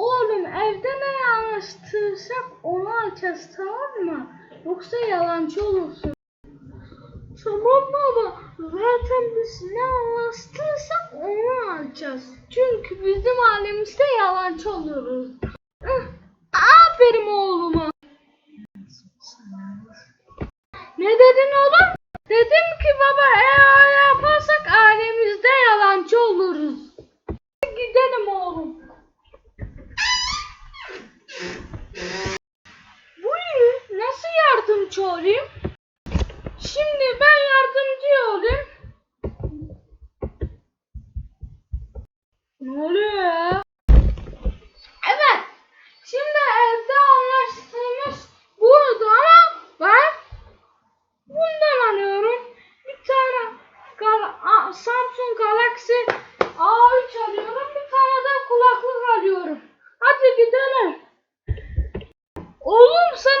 Oğlum evde ne anlaştıysak onu alacağız tamam mı? Yoksa yalancı olursun. Tamam baba. Zaten biz ne anlaştıysak onu alacağız. Çünkü bizim alemimizde yalancı oluruz. Aferin oğluma. Ne dedin oğlum? Yardımcı olayım? Şimdi ben yardımcı olayım. Ne oluyor ya? Evet. Şimdi evde anlaştığımız buydu ama ben bundan alıyorum. Bir tane Gal- Samsung Galaxy A3 alıyorum. Bir tane de kulaklık alıyorum. Hadi gidelim. Oğlum sen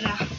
negra